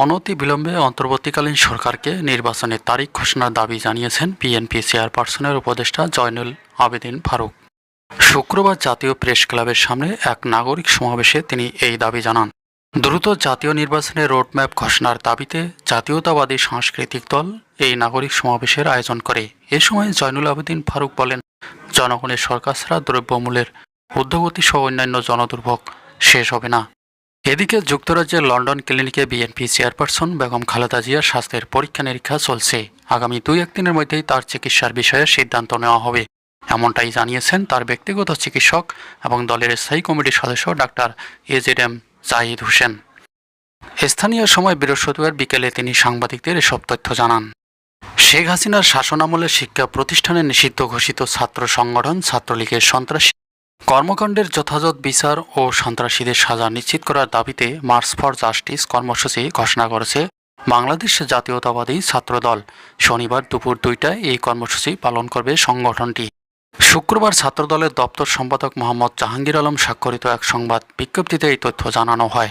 অনতি বিলম্বে অন্তর্বর্তীকালীন সরকারকে নির্বাচনের তারিখ ঘোষণার দাবি জানিয়েছেন বিএনপি চেয়ারপারসনের উপদেষ্টা জয়নুল আবেদিন ফারুক। শুক্রবার জাতীয় প্রেস ক্লাবের সামনে এক নাগরিক সমাবেশে তিনি এই দাবি জানান। দ্রুত জাতীয় নির্বাচনের রোডম্যাপ ঘোষণার দাবিতে জাতীয়তাবাদী সাংস্কৃতিক দল এই নাগরিক সমাবেশের আয়োজন করে। এ সময় জয়নুল আবেদিন ফারুক বলেন, জনগণের সরকার ছাড়া দ্রব্যমূল্যের ঊর্ধ্বগতি সহ অন্যান্য জনদুর্ভোগ শেষ হবে না। এদিকে যুক্তরাজ্যের লন্ডন ক্লিনিকে বিএনপি চেয়ারপারসন বেগম খালেদা জিয়ার স্বাস্থ্যের পরীক্ষা নিরীক্ষা চলছে। আগামী দুই একদিনের মধ্যেই তার চিকিৎসার বিষয়ে সিদ্ধান্ত নেওয়া হবে। এমনটাই জানিয়েছেন তার ব্যক্তিগত চিকিৎসক এবং দলের স্থায়ী কমিটির সদস্য doctor A Z M Zahid Hossain. স্থানীয় সময় বৃহস্পতিবার বিকেলে তিনি সাংবাদিকদের এসব তথ্য জানান। শেখ হাসিনার শাসনামলে শিক্ষা প্রতিষ্ঠানে নিষিদ্ধ ঘোষিত ছাত্র সংগঠন ছাত্রলীগের সন্ত্রাসী কর্মকাণ্ডের যথাযথ বিচার ও সন্ত্রাসীদের সাজা নিশ্চিত করার দাবিতে মার্চ ফর জাস্টিস কর্মসূচি ঘোষণা করেছে বাংলাদেশ জাতীয়তাবাদী ছাত্রদল। শনিবার দুপুর দুইটায় এই কর্মসূচি পালন করবে সংগঠনটি। শুক্রবার ছাত্রদলের দপ্তর সম্পাদক মোহাম্মদ জাহাঙ্গীর আলম স্বাক্ষরিত এক সংবাদ বিজ্ঞপ্তিতে এই তথ্য জানানো হয়।